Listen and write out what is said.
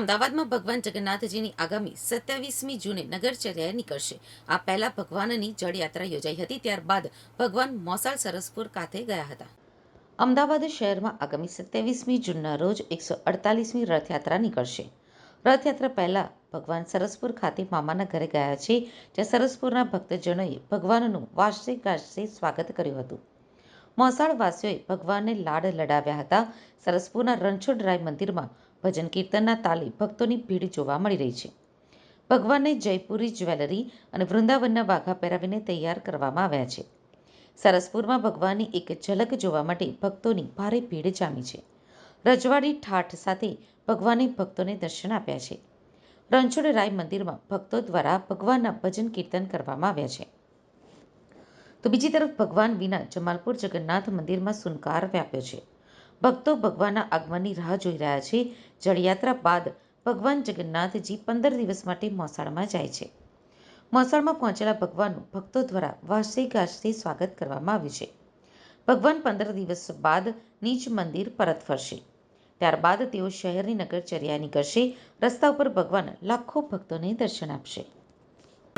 અમદાવાદમાં ભગવાન જગન્નાથજીની આગામી સત્યાવીસમી જૂને નગરચર્યાએ નીકળશે. આ પહેલા ભગવાનની જળયાત્રા યોજાઈ હતી, ત્યારબાદ ભગવાન મોસાળ સરસપુર ખાતે ગયા હતા. અમદાવાદ શહેરમાં આગામી સત્યાવીસમી જૂનના રોજ એકસો અડતાલીસમી રથયાત્રા નીકળશે. રથયાત્રા પહેલાં ભગવાન સરસપુર ખાતે મામાના ઘરે ગયા છે, જ્યાં સરસપુરના ભક્તજનોએ ભગવાનનું વાર્ષિક ગાજતે સ્વાગત કર્યું હતું. મોસાળવાસીઓએ ભગવાનને લાડ લડાવ્યા હતા. સરસપુરના રણછોડરાય મંદિરમાં ભજન કીર્તનના તાલે ભક્તોની ભીડ જોવા મળી રહી છે. ભગવાનને જયપુરી જ્વેલરી અને વૃંદાવનના વાઘા પહેરાવીને તૈયાર કરવામાં આવ્યા છે. સરસપુરમાં ભગવાનની એક ઝલક જોવા માટે ભક્તોની ભારે ભીડ જામી છે. રજવાડી ઠાઠ સાથે ભગવાને ભક્તોને દર્શન આપ્યા છે. રણછોડરાય મંદિરમાં ભક્તો દ્વારા ભગવાનના ભજન કીર્તન કરવામાં આવ્યા છે. તો બીજી તરફ ભગવાન વિના જમાલપુર જગન્નાથ મંદિરમાં સુનકાર વ્યાપ્યો છે. ભક્તો ભગવાનના આગમનની રાહ જોઈ રહ્યા છે. જળયાત્રા બાદ ભગવાન જગન્નાથજી પંદર દિવસ માટે મોસાળમાં જાય છે. મોસાળમાં પહોંચેલા ભગવાનનું ભક્તો દ્વારા વાજતે ગાજતે સ્વાગત કરવામાં આવ્યું છે. ભગવાન પંદર દિવસ બાદ નીચ મંદિર પરત ફરશે. ત્યારબાદ તેઓ શહેરની નગરચર્યા નીકળશે. રસ્તા ઉપર ભગવાન લાખો ભક્તોને દર્શન આપશે.